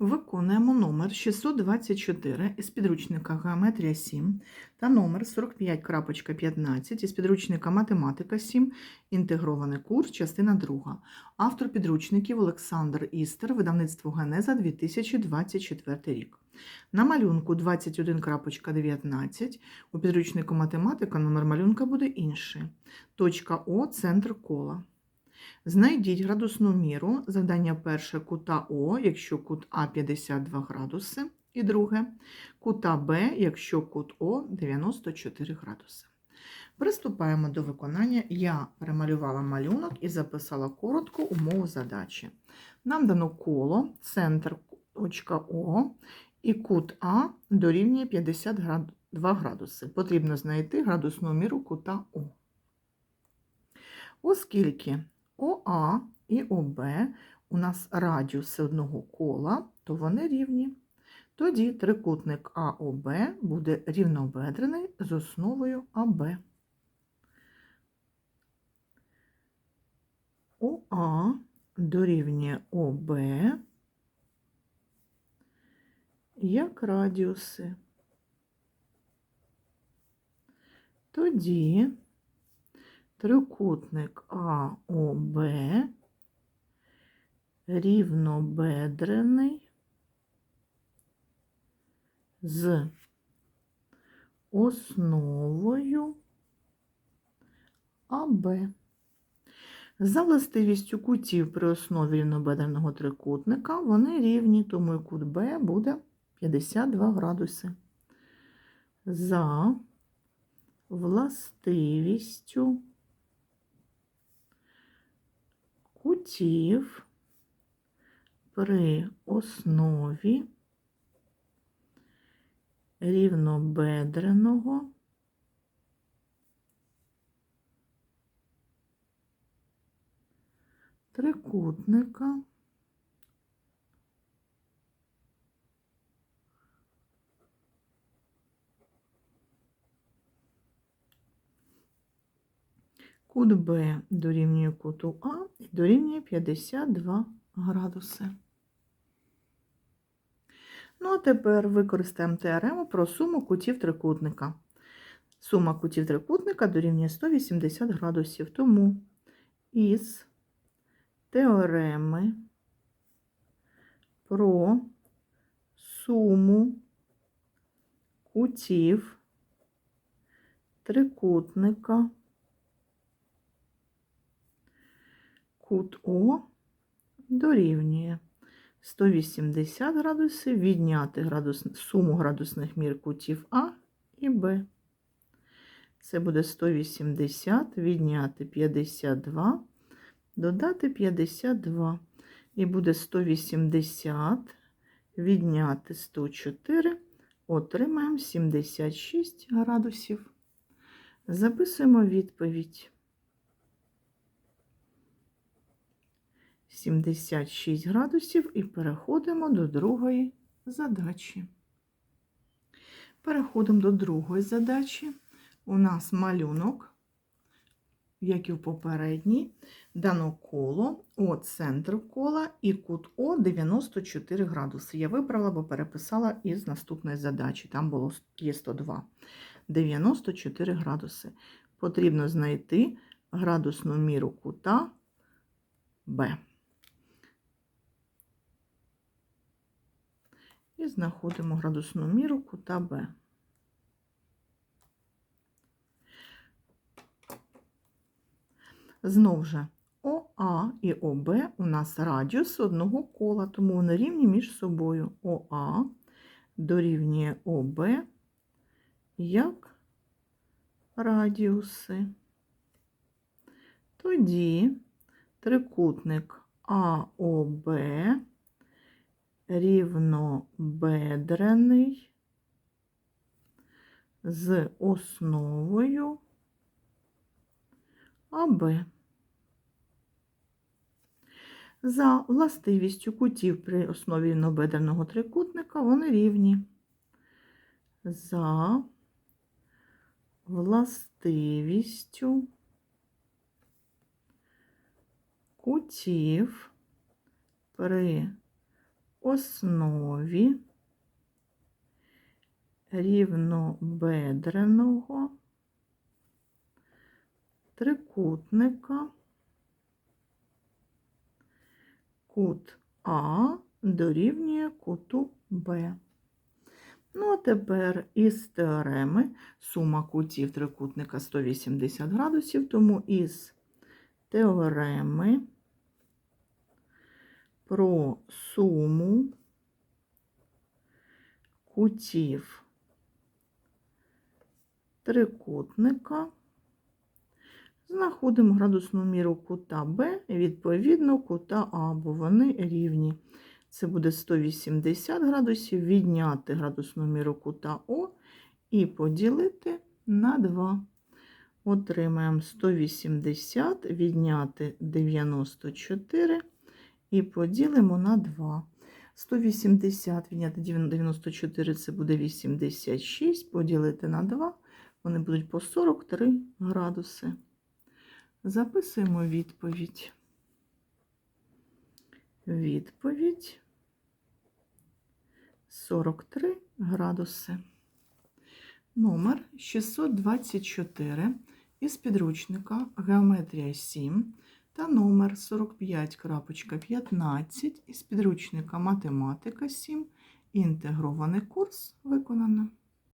Виконуємо номер 624 із підручника Геометрія 7 та номер 45.15 із підручника Математика 7, інтегрований курс, частина 2. Автор підручників Олександр Істер, видавництво Генеза 2024 рік. На малюнку 21.19 у підручнику Математика номер малюнка буде інший. Точка О – центр кола. Знайдіть градусну міру. Завдання перше кута О, якщо кут А 52 градуси, і друге кута Б, якщо кут О 94 градуси. Приступаємо до виконання. Я перемалювала малюнок і записала коротко умову задачі. Нам дано коло, центр точка О і кут А дорівнює 52 градуси. Потрібно знайти градусну міру кута О. Оскільки ОА і ОБ у нас радіуси одного кола, то вони рівні. Тоді трикутник АОБ буде рівнобедрений з основою АБ. ОА дорівнює ОБ як радіуси. Тоді трикутник АОБ рівнобедрений з основою АБ. За властивістю кутів при основі рівнобедреного трикутника вони рівні, тому і кут Б буде 52 градуси. За властивістю кутів при основі рівнобедреного трикутника Кут Б дорівнює куту А і дорівнює 52 градуси. Ну, а тепер використаємо теорему про суму кутів трикутника. Сума кутів трикутника дорівнює 180 градусів. Тому із теореми про суму кутів трикутника кут О дорівнює 180 градусів відняти градус, суму градусних мір кутів А і Б. Це буде 180 відняти 52, додати 52. І буде 180 відняти 104, отримаємо 76 градусів. Записуємо відповідь. 76 градусів і переходимо до другої задачі. Переходимо до другої задачі. У нас малюнок, як і в попередній, дано коло, О центр кола і кут О 94 градуси. Я вибрала, бо переписала із наступної задачі. Там було є 102. 94 градуси. Потрібно знайти градусну міру кута Б. і знаходимо градусну міру кута Б. Знову ж, ОА і ОБ у нас радіус одного кола, тому вони рівні між собою. ОА дорівнює ОБ як радіуси. Тоді трикутник АОБ рівнобедрений з основою АБ. За властивістю кутів при основі рівнобедреного трикутника вони рівні. За властивістю кутів при основі рівнобедреного трикутника кут А дорівнює куту Б. Ну, а тепер із теореми сума кутів трикутника 180 градусів, тому із теореми про суму кутів трикутника знаходимо градусну міру кута Б і відповідно кута А, бо вони рівні. Це буде 180 градусів, відняти градусну міру кута О і поділити на 2. Отримаємо 180, відняти 94 і поділимо на 2. 180 відняти 94 це буде 86, поділити на 2, вони будуть по 43 градуси. Записуємо відповідь. Відповідь 43 градуси. Номер 624 із підручника Геометрія 7 та номер 45.15 із підручника Математика 7. Інтегрований курс виконано.